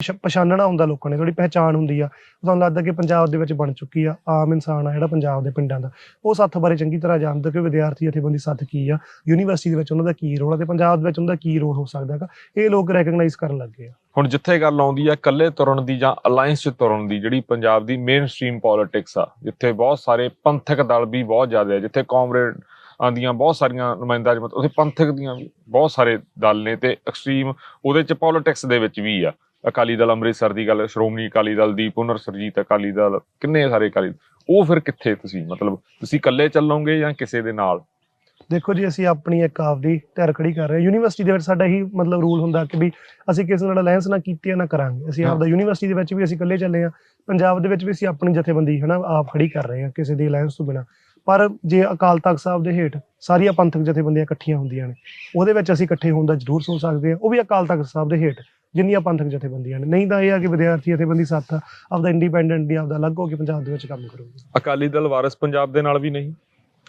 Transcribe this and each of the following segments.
ਪਛ- ਪਛਾਣਨਾ ਹੁੰਦਾ ਲੋਕਾਂ ਨੇ ਥੋੜੀ ਪਹਿਚਾਣ ਹੁੰਦੀ ਆ। ਤੁਹਾਨੂੰ ਲੱਗਦਾ ਕਿ ਪੰਜਾਬ ਦੇ ਵਿੱਚ ਬਣ ਚੁੱਕੀ ਆ, ਆਮ ਇਨਸਾਨ ਆ ਜਿਹੜਾ ਪੰਜਾਬ ਦੇ ਪਿੰਡਾਂ ਦਾ। ਉਹ ਸੱਥ ਬਾਰੇ ਚੰਗੀ ਤਰ੍ਹਾਂ ਜਾਣਦਾ ਕਿ ਵਿਦਿਆਰਥੀ ਜਥੇਬੰਦੀ ਸੱਥ ਕੀ ਆ, ਯੂਨੀਵਰਸਿਟੀ ਦੇ ਵਿੱਚ ਉਹਨਾਂ ਦਾ ਕੀ ਰੋਲ ਆ ਤੇ ਪੰਜਾਬ ਦੇ ਵਿੱਚ ਉਹਨਾਂ ਦਾ ਕੀ ਰੋਲ ਹੋ ਸਕਦਾ ਹੈਗਾ, ਇਹ ਲੋਕ ਰੈਕਗਨਾਈਜ਼ ਕਰਨ ਲੱਗੇ ਆ। ਹੁਣ ਜਿੱਥੇ ਗੱਲ ਆਉਂਦੀ ਆ ਇਕੱਲੇ ਤੁਰਨ ਦੀ ਜਾਂ ਅਲਾਈਅੰਸ 'ਚ ਤੁਰਨ ਦੀ, ਜਿਹੜੀ ਪੰਜਾਬ ਦੀ ਮੇਨ ਸਟ੍ਰੀਮ ਪੋਲਿਟਿਕਸ ਆ, ਜਿੱਥੇ ਬਹੁਤ ਸਾਰੇ ਪੰਥਕ ਦਲ ਵੀ ਬਹੁਤ ਜ਼ਿਆਦਾ ਹੈ ਜਿੱਥੇ ਕਾਮਰੇਡ ਆਂਦੀਆਂ ਬਹੁਤ ਸਾਰੀਆਂ ਨੁਮਾਇੰਦਾ ਜਮਤ ਉੱਥੇ ਪੰਥਕ ਦੀਆਂ ਵੀ ਬਹੁਤ ਸਾਰੇ ਦਲ ਨੇ ਤੇ ਐਕਸਟ੍ਰੀਮ ਉਹਦੇ 'ਚ ਪੋਲਿਟਿਕਸ ਦੇ ਵਿੱਚ ਵੀ ਆ। ਅਕਾਲੀ ਦਲ ਅੰਮ੍ਰਿਤਸਰ ਦੀ ਗੱਲ ਸ਼੍ਰੋਮਣੀ ਅਕਾਲੀ ਦਲ ਦੀ ਪੁਨਰ ਸਰਜੀਤ ਅਕਾਲੀ ਦਲ ਕਿੰਨੇ ਸਾਰੇ ਅਕਾਲੀ ਉਹ ਫਿਰ ਕਿੱਥੇ ਤੁਸੀਂ? ਮਤਲਬ ਤੁਸੀਂ ਇਕੱਲੇ ਚੱਲੋਗੇ ਜਾਂ ਕਿਸੇ ਦੇ ਨਾਲ? ਦੇਖੋ ਜੀ ਅਸੀਂ ਆਪਣੀ ਇੱਕ ਆਪਦੀ ਧਿਰ ਖੜੀ ਕਰ ਰਹੇ ਹਾਂ। ਯੂਨੀਵਰਸਿਟੀ ਦੇ ਵਿੱਚ ਸਾਡਾ ਹੀ ਮਤਲਬ ਰੂਲ ਹੁੰਦਾ ਕਿ ਵੀ ਅਸੀਂ ਕਿਸੇ ਨਾਲ ਅਲਾਈਅੰਸ ਨਾ ਕੀਤੀ ਨਾ ਕਰਾਂਗੇ। ਅਸੀਂ। ਆਪਦਾ ਯੂਨੀਵਰਸਿਟੀ ਦੇ ਵਿੱਚ ਵੀ ਅਸੀਂ ਇਕੱਲੇ ਚੱਲੇ ਆ ਪੰਜਾਬ ਦੇ ਵਿੱਚ ਵੀ ਅਸੀਂ ਆਪਣੀ ਜਥੇਬੰਦੀ ਹਨਾ ਆਪ ਖੜੀ ਕਰ ਰਹੇ ਹਾਂ ਕਿਸੇ ਦੀ ਅਲਾਈਅੰਸ ਤੋਂ ਬਿਨਾ। ਪਰ ਜੇ ਅਕਾਲ ਤਖਤ ਸਾਹਿਬ ਦੇ ਹੇਠ ਸਾਰੀਆਂ ਪੰਥਕ ਜਥੇਬੰਦੀਆਂ ਇਕੱਠੀਆਂ ਹੁੰਦੀਆਂ ਨੇ ਉਹਦੇ ਵਿੱਚ ਅਸੀਂ ਇਕੱਠੇ ਹੋਣ ਦਾ ਜ਼ਰੂਰ ਸੋਚ ਸਕਦੇ ਹਾਂ। ਉਹ ਵੀ ਅਕਾਲ ਤਖਤ ਸਾਹਿਬ ਦੇ ਹੇਠ। ਜਿੰਨੀਆਂ ਪੰਥਕ ਜਥੇਬੰਦੀਆਂ ਨੇ। ਨਹੀਂ ਤਾਂ ਇਹ ਆ ਕਿ ਵਿਦਿਆਰਥੀ ਜਥੇਬੰਦੀ ਸਾਥ ਆਪਦਾ ਇੰਡੀਪੈਂਡੈਂਟਲੀ ਆਪਦਾ ਅਲੱਗ ਹੋ ਕੇ ਪੰਜਾਬ ਦੇ ਵਿੱਚ ਕੰਮ ਕਰੂਗੀ। ਅਕਾਲੀ ਦਲ ਵਾਰਿਸ ਪੰਜਾਬ ਦੇ ਨਾਲ ਵੀ ਨਹੀਂ?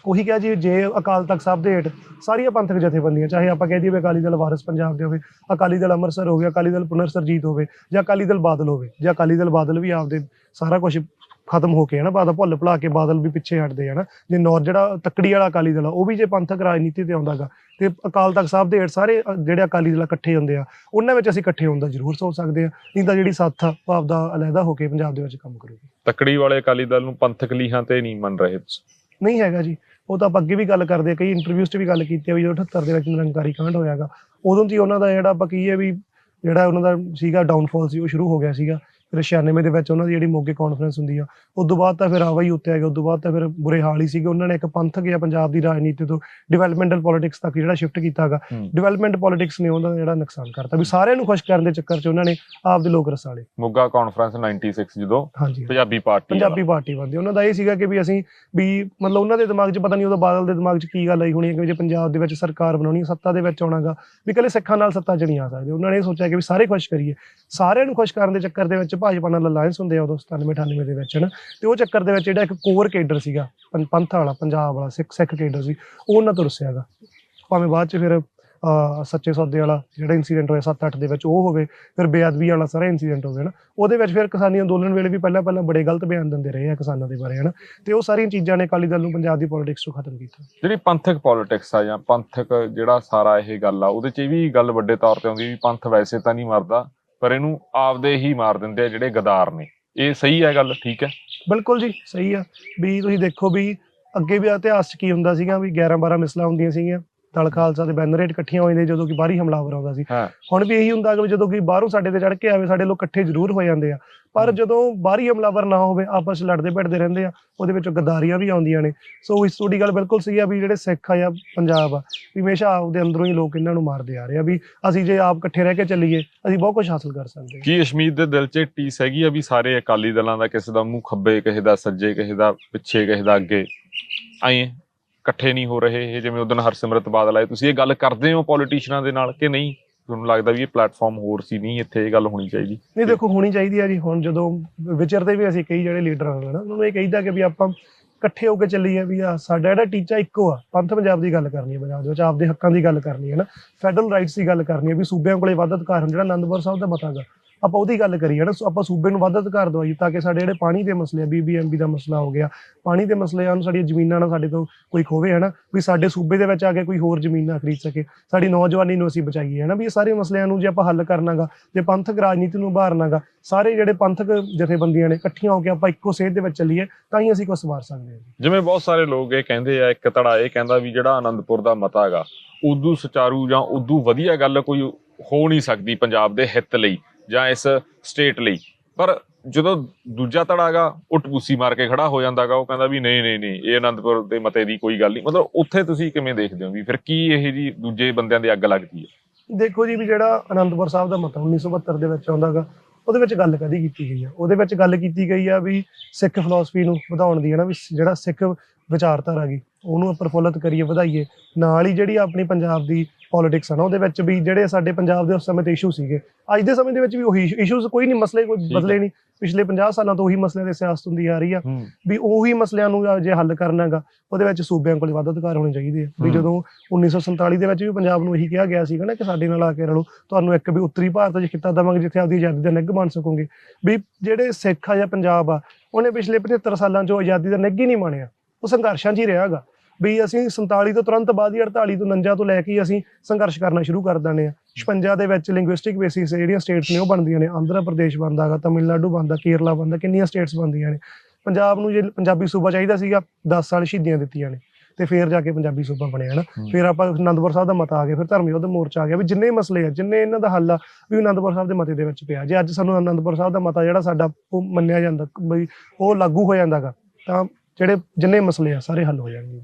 ਉਹੀ ਕਿਹਾ ਜੀ ਜੇ ਅਕਾਲ ਤਖਤ ਸਾਹਿਬ ਦੇ ਹੇਠ ਸਾਰੀਆਂ ਪੰਥਕ ਜਥੇਬੰਦੀਆਂ ਚਾਹੇ ਆਪਾਂ ਕਹਿ ਦਈਏ ਵੀ ਅਕਾਲੀ ਦਲ ਵਾਰਿਸ ਪੰਜਾਬ ਦੇ ਹੋਵੇ ਅਕਾਲੀ ਦਲ ਅੰਮ੍ਰਿਤਸਰ ਹੋਵੇ ਅਕਾਲੀ ਦਲ ਪੁਨਰ ਸਰਜੀਤ ਹੋਵੇ ਜਾਂ ਅਕਾਲੀ ਦਲ ਬਾਦਲ ਹੋਵੇ ਜਾਂ ਅਕਾਲੀ ਦਲ ਬਾਦਲ ਵੀ ਆਪਦੇ ਸਾਰਾ ਕੁਝ ਖਤਮ ਹੋ ਕੇ ਹੈ ਨਾ ਬਾਦਲ ਭੁੱਲ ਭੁਲਾ ਕੇ ਬਾਦਲ ਵੀ ਪਿੱਛੇ ਹਟਦੇ ਆ ਨਾ ਜੇ ਨੌਰ ਜਿਹੜਾ ਤੱਕੜੀ ਵਾਲਾ ਅਕਾਲੀ ਦਲ ਆ ਉਹ ਵੀ ਜੇ ਪੰਥਕ ਰਾਜਨੀਤੀ ਤੇ ਆਉਂਦਾਗਾ ਤੇ ਅਕਾਲ ਤਖਤ ਸਾਹਿਬ ਦੇ ਹੇਠ ਸਾਰੇ ਜਿਹੜੇ ਅਕਾਲੀ ਦਲ ਇਕੱਠੇ ਹੁੰਦੇ ਆ ਉਹਨਾਂ ਵਿੱਚ ਅਸੀਂ ਇਕੱਠੇ ਹੋਣ ਦਾ ਜ਼ਰੂਰ ਸੋਚ ਸਕਦੇ ਆ। ਨਹੀਂ ਤਾਂ ਜਿਹੜੀ ਸਾਥ ਆ ਉਹ ਆਪਦਾ ਅਲੱਗਾ ਹੋ ਕੇ ਪੰਜਾਬ ਦੇ ਵਿੱਚ ਕੰਮ ਕਰੂਗੀ। ਤਕੜੀ ਵਾਲੇ ਅਕਾਲੀ ਦਲ ਨੂੰ ਪੰਥਕ ਲੀਹਾਂ ਤੇ ਨਹੀਂ ਮੰਨ ਰਹੇ ਨਹੀਂ ਹੈਗਾ ਜੀ। ਉਹ ਤਾਂ ਆਪਾਂ ਅੱਗੇ ਵੀ ਗੱਲ ਕਰਦੇ ਆ ਕਈ ਇੰਟਰਵਿਊਜ਼ 'ਚ ਵੀ ਗੱਲ ਕੀਤੀ ਆ ਵੀ ਜਦੋਂ 78 ਦੇ ਵਿੱਚ ਨਿਰੰਕਾਰੀ ਕਾਂਡ ਹੋਇਆਗਾ ਉਦੋਂ ਦੀ ਉਹਨਾਂ ਦਾ ਜਿਹੜਾ ਆਪਾਂ ਕਹੀਏ ਵੀ ਜਿਹੜਾ ਉਹਨਾਂ ਦਾ ਸੀਗਾ ਡਾਊਨਫਾਲ ਸੀ ਉਹ ਸ਼ੁਰੂ ਹੋ ਗਿਆ ਸੀਗਾ। ਫਿਰ 96 ਦੇ ਵਿੱਚ ਉਹਨਾਂ ਦੀ ਜਿਹੜੀ ਮੋਗੇ ਕਾਨਫਰੰਸ ਹੁੰਦੀ ਆ ਉਸ ਤੋਂ ਬਾਅਦ ਤਾਂ ਫਿਰ ਆਵਾ ਹੀ ਉੱਤੇ ਆ ਗਿਆ ਉਸ ਤੋਂ ਬਾਅਦ ਤਾਂ ਫਿਰ ਬੁਰੇ ਹਾਲ ਹੀ ਸੀਗੇ। ਉਹਨਾਂ ਨੇ ਇੱਕ ਪੰਥਕ ਜਾਂ ਪੰਜਾਬ ਦੀ ਰਾਜਨੀਤੀ ਤੋਂ ਡਿਵੈਲਪਮੈਂਟਲ ਪੋਲਿਟਿਕਸ ਤੱਕ ਜਿਹੜਾ ਸ਼ਿਫਟ ਕੀਤਾਗਾ। ਡਿਵੈਲਪਮੈਂਟ ਪੋਲਿਟਿਕਸ ਨੇ ਉਹਦਾ ਜਿਹੜਾ ਨੁਕਸਾਨ ਕਰਤਾ ਵੀ ਸਾਰਿਆਂ ਨੂੰ ਖੁਸ਼ ਕਰਨ ਦੇ ਚੱਕਰ 'ਚ ਉਹਨਾਂ ਨੇ ਆਪਦੇ ਲੋਕ ਰਸਾਲੇ। ਮੋਗਾ ਕਾਨਫਰੰਸ 96 ਜਦੋਂ ਪੰਜਾਬੀ ਪਾਰਟੀ ਪੰਜਾਬੀ ਪਾਰਟੀ ਬਣਦੀ। ਉਹਨਾਂ ਦਾ ਇਹ ਸੀਗਾ ਕਿ ਵੀ ਅਸੀਂ ਵੀ ਮਤਲਬ ਉਹਨਾਂ ਦੇ ਦਿਮਾਗ 'ਚ ਪਤਾ ਨਹੀਂ ਉਹਦਾ ਬਾਦਲ ਦੇ ਦਿਮਾਗ 'ਚ ਕੀ ਗੱਲ ਆਈ ਹੋਣੀ ਹੈ ਕਿ ਜੇ ਪੰਜਾਬ ਦੇ ਵਿੱਚ ਸਰਕਾਰ ਬਣਾਉਣੀ ਹੈ, ਸੱਤਾ ਦੇ ਵਿੱਚ ਆਉਣਾਗਾ ਵੀ ਕੱਲੇ ਸਿੱਖਾਂ ਨਾਲ ਸੱਤਾ 'ਚ ਨਹੀਂ ਆ ਸਕਦੇ। ਉਹਨਾਂ ਨੇ ਇਹ ਸੋਚਿਆ ਕਿ ਵੀ ਸਾਰੇ ਖੁਸ਼ ਕਰੀਏ। ਸਾਰਿਆਂ ਨੂੰ ਖੁਸ਼ ਕਰਨ ਦੇ ਚੱਕਰ ਦੇ ਵਿੱਚ ਭਾਜਪਾ ਨਾਲ ਅਲਾਈਅੰਸ ਹੁੰਦੇ ਆ ਉਦੋਂ 97 98 ਦੇ ਵਿੱਚ, ਹਨ? ਤੇ ਉਹ ਚੱਕਰ ਦੇ ਵਿੱਚ ਜਿਹੜਾ ਇੱਕ ਕੋਰ ਕੇਡਰ ਸੀਗਾ ਪੰਥ ਵਾਲਾ, ਪੰਜਾਬ ਵਾਲਾ, ਸਿੱਖ ਸਿੱਖ ਕੇਡਰ ਸੀ, ਉਹ ਉਹਨਾਂ ਤੋਂ ਰੁੱਸਿਆਗਾ ਭਾਵੇਂ ਬਾਅਦ 'ਚ ਫਿਰ ਸੱਚੇ ਸੌਦੇ ਵਾਲਾ ਜਿਹੜਾ ਇਨਸੀਡੈਂਟ ਹੋਇਆ 7-8 ਦੇ ਵਿੱਚ, ਉਹ ਹੋਵੇ, ਫਿਰ ਬੇਅਦਬੀ ਵਾਲਾ ਸਾਰਾ ਇਨਸੀਡੈਂਟ ਹੋਵੇ ਨਾ ਉਹਦੇ ਵਿੱਚ ਫਿਰ ਕਿਸਾਨੀ ਅੰਦੋਲਨ ਵੇਲੇ ਵੀ ਪਹਿਲਾਂ ਪਹਿਲਾਂ ਬੜੇ ਗਲਤ ਬਿਆਨ ਦਿੰਦੇ ਰਹੇ ਆ ਕਿਸਾਨਾਂ ਦੇ ਬਾਰੇ, ਹਨਾ? ਤੇ ਉਹ ਸਾਰੀਆਂ ਚੀਜ਼ਾਂ ਨੇ ਅਕਾਲੀ ਦਲ ਨੂੰ ਪੰਜਾਬ ਦੀ ਪੋਲਿਟਿਕਸ ਤੋਂ ਖਤਮ ਕੀਤਾ। ਜਿਹੜੀ ਪੰਥਕ ਪੋਲਿਟਿਕਸ ਆ ਜਾਂ ਪੰਥਕ ਜਿਹੜਾ ਸਾਰਾ ਇਹ ਗੱਲ ਆ, ਉਹਦੇ 'ਚ ਇਹ ਵੀ ਗੱਲ ਵੱਡੇ ਤੌਰ ਤੇ ਆਉਂਦੀ ਵੀ ਪੰਥ ਵੈਸੇ ਤਾਂ ਨਹੀਂ ਮਰਦਾ ਪਰ ਇਹਨੂੰ ਆਪਦੇ ਹੀ ਮਾਰ ਦਿੰਦੇ ਆ ਜਿਹੜੇ ਗਦਾਰ ਨੇ। ਇਹ ਸਹੀ ਹੈ ਗੱਲ? ਠੀਕ ਹੈ? ਬਿਲਕੁਲ ਜੀ, ਸਹੀ ਆ। ਵੀ ਤੁਸੀਂ ਦੇਖੋ ਵੀ ਅੱਗੇ ਵੀ ਇਤਿਹਾਸ 'ਚ ਕੀ ਹੁੰਦਾ ਸੀਗਾ ਵੀ 11 12 ਮਿਸਲਾਂ ਹੁੰਦੀਆਂ ਸੀਗੀਆਂ। ਦਲ ਖਾਲਸਾ ਦੇ ਬੈਨਰੇਟ ਇਕੱਠੀਆਂ ਹੋ ਜਾਂਦੇ ਜਦੋਂ ਕਿ ਬਾਹਰੀ ਹਮਲਾਵਰ ਆਉਂਦਾ ਸੀ। ਹਾਂ। ਹੁਣ ਵੀ ਇਹੀ ਹੁੰਦਾ ਕਿ ਜਦੋਂ ਕੋਈ ਬਾਹਰੋਂ ਸਾਡੇ ਤੇ ਚੜ ਕੇ ਆਵੇ ਸਾਡੇ ਲੋਕ ਇਕੱਠੇ ਜ਼ਰੂਰ ਹੋ ਜਾਂਦੇ ਆ। ਪਰ। ਜਦੋਂ ਬਾਹਰੀ ਹਮਲਾਵਰ ਨਾ ਹੋਵੇ ਆਪਸ 'ਚ ਲੜਦੇ ਭਿੜਦੇ ਰਹਿੰਦੇ ਆ ਉਹਦੇ ਵਿੱਚੋਂ ਗਦਾਰੀਆਂ ਵੀ ਆਉਂਦੀਆਂ ਨੇ। ਸੋ ਇਸ ਤੁਹਾਡੀ ਗੱਲ ਬਿਲਕੁਲ ਸਹੀ ਆ ਵੀ ਜਿਹੜੇ ਸਿੱਖ ਆ ਜਾਂ ਪੰਜਾਬ ਆ ਵੀ ਹਮੇਸ਼ਾ ਆਪਦੇ ਅੰਦਰੋਂ ਹੀ ਲੋਕ ਇਹਨਾਂ ਨੂੰ ਮਾਰਦੇ ਆ ਰਹੇ ਆ ਵੀ ਅਸੀਂ ਜੇ ਆਪ ਇਕੱਠੇ ਰਹਿ ਕੇ ਚੱਲੀਏ ਅਸੀਂ ਬਹੁਤ ਕੁਝ ਹਾਸਲ ਕਰ ਸਕਦੇ ਹਾਂ ਕੀ ਅਸ਼ਮੀਤ ਦੇ ਦਿਲ 'ਚ ਟੀਸ ਹੈਗੀ ਆ ਵੀ ਸਾਰੇ ਅਕਾਲੀ ਦਲਾਂ ਦਾ ਕਿਸੇ ਦਾ ਮੂੰਹ ਖੱਬੇ ਕਿਸੇ ਦਾ ਸੱਜੇ ਕਿਸੇ ਦਾ ਪਿੱਛੇ ਕਿਸੇ ਦਾ ਅੱਗੇ? ਆਏ ਇਕੱਠੇ ਨਹੀਂ ਹੋ ਰਹੇ ਇਹ, ਜਿਵੇਂ ਉਦੋਂ ਹਰਸਿਮਰਤ ਬਾਦਲ ਆਏ, ਤੁਸੀਂ ਇਹ ਗੱਲ ਕਰਦੇ ਹੋ ਪੋਲੀਟੀਸ਼ੀਅਨਾਂ ਦੇ ਨਾਲ ਕਿ ਨਹੀਂ? ਤੁਹਾਨੂੰ ਲੱਗਦਾ ਵੀ ਇਹ ਪਲੇਟਫਾਰਮ ਹੋਰ ਸੀ, ਨਹੀਂ ਇੱਥੇ ਇਹ ਗੱਲ ਹੋਣੀ ਚਾਹੀਦੀ? ਨਹੀਂ, ਦੇਖੋ, ਹੋਣੀ ਚਾਹੀਦੀ ਆ ਜੀ, ਹੁਣ ਜਦੋਂ ਵਿਚਰਦੇ ਵੀ ਅਸੀਂ ਕਈ ਜਿਹੜੇ ਲੀਡਰ ਆ ਉਹਨਾਂ ਨੂੰ ਇਹ ਕਹਿੰਦਾ ਕਿ ਵੀ ਆਪਾਂ ਇਕੱਠੇ ਹੋ ਕੇ ਚੱਲੀਏ ਵੀ ਆ ਸਾਡਾ ਜਿਹੜਾ ਟੀਚਾ ਇੱਕੋ ਆ, ਪੰਥ ਪੰਜਾਬ ਦੀ ਗੱਲ ਕਰਨੀ ਹੈ ਪੰਜਾਬ ਦੇ ਵਿੱਚ ਆਪਦੇ ਹੱਕਾਂ ਦੀ ਗੱਲ ਕਰਨੀ ਹੈ ਨਾ ਫੈਡਰਲ ਰਾਈਟਸ ਦੀ ਗੱਲ ਕਰਨੀ ਹੈ ਵੀ ਸੂਬਿਆਂ ਕੋਲੇ ਵੱਧ ਅਧਿਕਾਰ ਹਨ ਜਿਹੜਾ ਆਨੰਦਪੁਰ ਸਾਹਿਬ ਦਾ ਮਤਾ ਗਾ ਆਪਾਂ ਉਹਦੀ ਗੱਲ ਕਰੀਏ ਨਾ ਆਪਾਂ ਸੂਬੇ ਨੂੰ ਵੱਧ ਅਧਿਕਾਰ ਦਵਾਈਏ ਤਾਂ ਕਿ ਸਾਡੇ ਜਿਹੜੇ ਪਾਣੀ ਦੇ ਮਸਲੇ ਆ ਬੀਬੀਐਮਬੀ ਦਾ ਮਸਲਾ ਹੋ ਗਿਆ, ਪਾਣੀ ਦੇ ਮਸਲੇ ਆ ਨੂੰ ਸਾਡੀਆਂ ਜ਼ਮੀਨਾਂ ਨਾਲ ਸਾਡੇ ਤੋਂ ਕੋਈ ਖੋਵੇ ਹੈ ਨਾ ਵੀ ਸਾਡੇ ਸੂਬੇ ਦੇ ਵਿੱਚ ਆ ਕੇ ਕੋਈ ਹੋਰ ਜ਼ਮੀਨ ਨਾ ਖਰੀਦ ਸਕੇ, ਸਾਡੀ ਨੌਜਵਾਨੀ ਨੂੰ ਅਸੀਂ ਬਚਾਈਏ ਹੈ ਨਾ ਵੀ ਇਹ ਸਾਰੇ ਮਸਲਿਆਂ ਨੂੰ ਜੇ ਆਪਾਂ ਹੱਲ ਕਰਨਾਗਾ, ਜੇ ਪੰਥਕ ਰਾਜਨੀਤੀ ਨੂੰ ਉਭਾਰਨਾਗਾ, ਸਾਰੇ ਜਿਹੜੇ ਪੰਥਕ ਜਥੇਬੰਦੀਆਂ ਨੇ ਇਕੱਠੀਆਂ ਹੋ ਕੇ ਆਪਾਂ ਇੱਕੋ ਸੇਧ ਦੇ ਵਿੱਚ ਚੱਲੀਏ, ਤਾਂ ਹੀ ਅਸੀਂ ਕੁਝ ਸਵਾਰ ਸਕਦੇ ਹਾਂ। ਜਿਵੇਂ ਬਹੁਤ ਸਾਰੇ ਲੋਕ ਇਹ ਕਹਿੰਦੇ ਆ, ਇੱਕ ਧੜਾ ਇਹ ਕਹਿੰਦਾ ਵੀ ਜਿਹੜਾ ਆਨੰਦਪੁਰ ਦਾ ਮਤਾ ਹੈਗਾ, ਉਦੋਂ ਸੁਚਾਰੂ ਜਾਂ ਉਦੋਂ ਵਧੀਆ ਗੱਲ ਕੋਈ ਹੋ ਨਹੀਂ ਸਕਦੀ ਪੰਜਾਬ ਦੇ ਹਿੱਤ ਲਈ। ਜਾਂ ਇਸ ਸਟੇਟ ਲਈ। ਪਰ ਜਦੋਂ ਦੂਜਾ ਧੜਾ ਗਾ ਉਹ ਮਾਰ ਕੇ ਖੜਾ ਹੋ ਜਾਂਦਾਗਾ, ਉਹ ਕਹਿੰਦਾ ਵੀ ਨਹੀਂ ਨਹੀਂ ਨਹੀਂ, ਇਹ ਅਨੰਦਪੁਰ ਦੇ ਮਤੇ ਦੀ ਕੋਈ ਗੱਲ ਨਹੀਂ। ਮਤਲਬ ਉੱਥੇ ਤੁਸੀਂ ਕਿਵੇਂ ਦੇਖਦੇ ਹੋ ਵੀ ਫਿਰ ਕੀ ਇਹ ਜੀ ਦੂਜੇ ਬੰਦਿਆਂ ਦੀ ਅੱਗ ਲੱਗਦੀ ਹੈ? ਦੇਖੋ ਜੀ ਵੀ ਜਿਹੜਾ ਅਨੰਦਪੁਰ ਸਾਹਿਬ ਦਾ ਮਤਾ 1972 ਦੇ ਵਿੱਚ ਆਉਂਦਾਗਾ, ਉਹਦੇ ਵਿੱਚ ਗੱਲ ਕਦੀ ਕੀਤੀ ਗਈ ਆ। ਉਹਦੇ ਵਿੱਚ ਗੱਲ ਕੀਤੀ ਗਈ ਆ ਵੀ ਸਿੱਖ ਫਿਲਾਸਫੀ ਨੂੰ ਵਧਾਉਣ ਦੀ ਹੈ ਨਾ ਵੀ ਜਿਹੜਾ ਸਿੱਖ ਵਿਚਾਰਧਾਰਾ ਗਈ ਉਹਨੂੰ ਪ੍ਰਫੁੱਲਤ ਕਰੀਏ ਵਧਾਈਏ। ਨਾਲ ਹੀ ਜਿਹੜੀ ਆਪਣੀ ਪੰਜਾਬ ਦੀ ਪੋਲਿਟਿਕਸ ਆ ਨਾ ਉਹਦੇ ਵਿੱਚ ਵੀ ਜਿਹੜੇ ਸਾਡੇ ਪੰਜਾਬ ਦੇ ਉਸ ਸਮੇਂ ਤੇ ਇਸ਼ੂ ਸੀਗੇ ਅੱਜ ਦੇ ਸਮੇਂ ਦੇ ਵਿੱਚ ਵੀ ਉਹੀ ਇਸ਼ੂਜ਼ ਕੋਈ ਨਹੀਂ ਮਸਲੇ ਕੋਈ। ਬਦਲੇ ਨਹੀਂ ਪਿਛਲੇ 50 ਸਾਲਾਂ ਤੋਂ ਉਹੀ ਮਸਲਿਆਂ ਤੇ ਸਿਆਸਤ ਹੁੰਦੀ ਆ ਰਹੀ ਆ। ਵੀ ਉਹੀ ਮਸਲਿਆਂ ਨੂੰ ਜੇ ਹੱਲ ਕਰਨਾਗਾ ਉਹਦੇ ਵਿੱਚ ਸੂਬਿਆਂ ਕੋਲ ਵੱਧ ਅਧਿਕਾਰ ਹੋਣੇ ਚਾਹੀਦੇ ਆ। ਵੀ। ਜਦੋਂ 1947 ਦੇ ਵਿੱਚ ਵੀ ਪੰਜਾਬ ਨੂੰ ਇਹੀ ਕਿਹਾ ਗਿਆ ਸੀਗਾ ਨਾ ਕਿ ਸਾਡੇ ਨਾਲ ਆ ਕੇ ਰਲੋ ਤੁਹਾਨੂੰ ਇੱਕ ਵੀ ਉੱਤਰੀ ਭਾਰਤ 'ਚ ਖਿੱਤਾ ਦੇਵਾਂਗੇ ਜਿੱਥੇ ਆਪਦੀ ਆਜ਼ਾਦੀ ਦਾ ਨਿੱਘ ਬਣ ਸਕੋਗੇ। ਵੀ ਜਿਹੜੇ ਸਿੱਖ ਆ ਜਾਂ ਪੰਜਾਬ ਆ ਉਹਨੇ ਪਿਛਲੇ 75 ਸਾਲਾਂ 'ਚੋਂ ਆਜ਼ਾਦੀ ਦਾ ਨਿੱਘ ਹੀ ਨਹੀਂ ਮੰਨਿਆ ਉਹ ਸੰਘਰਸ਼ਾਂ 'ਚ ਹੀ ਰਿਹਾਗਾ। ਵੀ ਅਸੀਂ 47 ਤੋਂ ਤੁਰੰਤ ਬਾਅਦ ਹੀ 48 ਤੋਂ 49 ਤੋਂ ਲੈ ਕੇ ਅਸੀਂ ਸੰਘਰਸ਼ ਕਰਨਾ ਸ਼ੁਰੂ ਕਰ ਦਿੰਦੇ ਆ 56 ਦੇ ਵਿੱਚ ਲਿੰਗੁਇਸਟਿਕ ਬੇਸਿਸ ਜਿਹੜੀਆਂ ਸਟੇਟਸ ਨੇ ਉਹ ਬਣਦੀਆਂ ਨੇ। ਆਂਧਰਾ ਪ੍ਰਦੇਸ਼ ਬਣਦਾ ਹੈਗਾ ਤਮਿਲਨਾਡੂ ਬਣਦਾ ਕੇਰਲਾ ਬਣਦਾ ਕਿੰਨੀਆਂ ਸਟੇਟਸ ਬਣਦੀਆਂ ਨੇ। ਪੰਜਾਬ ਨੂੰ ਜੇ ਪੰਜਾਬੀ ਸੂਬਾ ਚਾਹੀਦਾ ਸੀਗਾ 10 ਸਾਲ ਸ਼ਹੀਦੀਆਂ ਦਿੱਤੀਆਂ ਨੇ ਤੇ ਫੇਰ ਜਾ ਕੇ ਪੰਜਾਬੀ ਸੂਬਾ ਬਣਿਆ ਨਾ ਹਮ। ਫਿਰ ਆਪਾਂ ਅਨੰਦਪੁਰ ਸਾਹਿਬ ਦਾ ਮਤਾ ਆ ਗਿਆ ਫਿਰ ਧਰਮ ਯੁੱਧ ਮੋਰਚਾ ਆ ਗਿਆ। ਵੀ ਜਿੰਨੇ ਮਸਲੇ ਆ ਜਿੰਨੇ ਇਹਨਾਂ ਦਾ ਹੱਲ ਆ ਵੀ ਅਨੰਦਪੁਰ ਸਾਹਿਬ ਦੇ ਮਤੇ ਦੇ ਵਿੱਚ ਪਿਆ। ਜੇ ਅੱਜ ਸਾਨੂੰ ਅਨੰਦਪੁਰ ਸਾਹਿਬ ਦਾ ਮਤਾ ਜਿਹੜਾ ਸਾਡਾ ਉਹ ਮੰਨਿਆ ਜਾਂਦਾ ਬਈ ਉਹ ਲਾਗੂ ਹੋ ਜਾਂਦਾਗਾ ਤਾਂ ਜਿਹੜੇ ਜਿੰਨੇ ਮਸਲੇ ਆ ਸਾਰੇ ਹੱਲ ਹੋ ਜਾਣਗੇ।